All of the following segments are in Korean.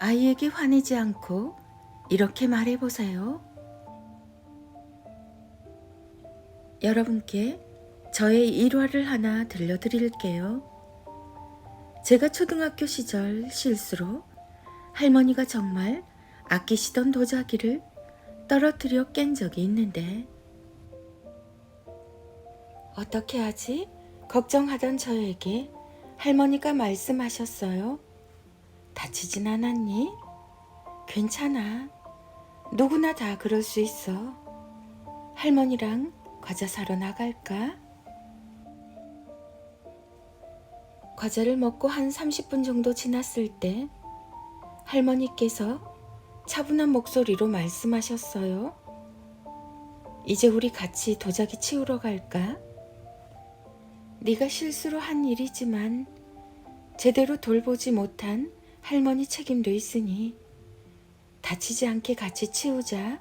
아이에게 화내지 않고 이렇게 말해보세요. 여러분께 저의 일화를 하나 들려드릴게요. 제가 초등학교 시절 실수로 할머니가 정말 아끼시던 도자기를 떨어뜨려 깬 적이 있는데 어떻게 하지? 걱정하던 저에게 할머니가 말씀하셨어요. 다치진 않았니? 괜찮아. 누구나 다 그럴 수 있어. 할머니랑 과자 사러 나갈까? 과자를 먹고 한 30분 정도 지났을 때 할머니께서 차분한 목소리로 말씀하셨어요. 이제 우리 같이 도자기 치우러 갈까? 네가 실수로 한 일이지만 제대로 돌보지 못한 할머니 책임도 있으니 다치지 않게 같이 치우자.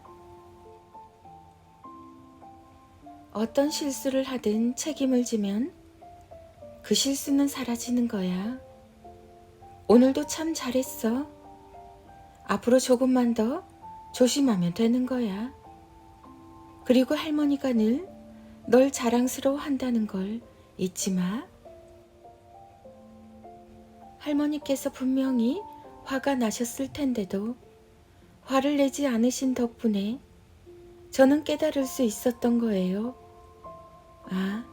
어떤 실수를 하든 책임을 지면 그 실수는 사라지는 거야. 오늘도 참 잘했어. 앞으로 조금만 더 조심하면 되는 거야. 그리고 할머니가 늘 널 자랑스러워 한다는 걸 잊지 마. 할머니께서 분명히 화가 나셨을 텐데도 화를 내지 않으신 덕분에 저는 깨달을 수 있었던 거예요. 아,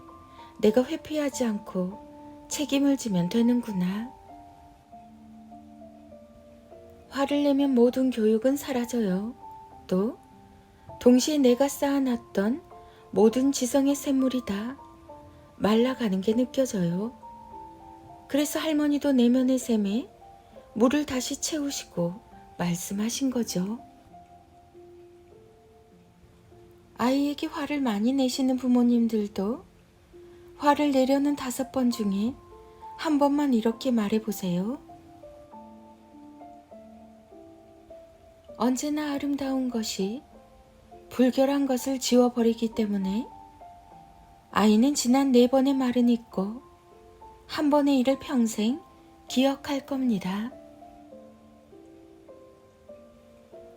내가 회피하지 않고 책임을 지면 되는구나. 화를 내면 모든 교육은 사라져요. 또, 동시에 내가 쌓아놨던 모든 지성의 샘물이 다 말라가는 게 느껴져요. 그래서 할머니도 내면의 샘에 물을 다시 채우시고 말씀하신 거죠. 아이에게 화를 많이 내시는 부모님들도 화를 내려는 다섯 번 중에 한 번만 이렇게 말해보세요. 언제나 아름다운 것이 불결한 것을 지워버리기 때문에 아이는 지난 네 번의 말은 잊고 한 번의 일을 평생 기억할 겁니다.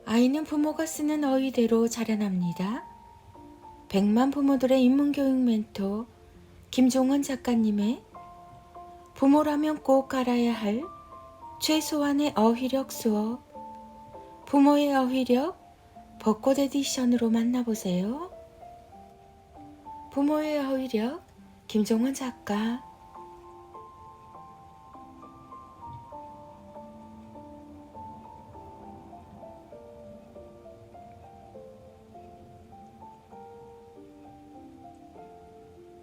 아이는 부모가 쓰는 어휘대로 자라납니다. 백만 부모들의 인문교육 멘토 김종원 작가님의 부모라면 꼭 알아야 할 최소한의 어휘력 수업 부모의 어휘력 벚꽃 에디션으로 만나보세요. 부모의 어휘력 김종원 작가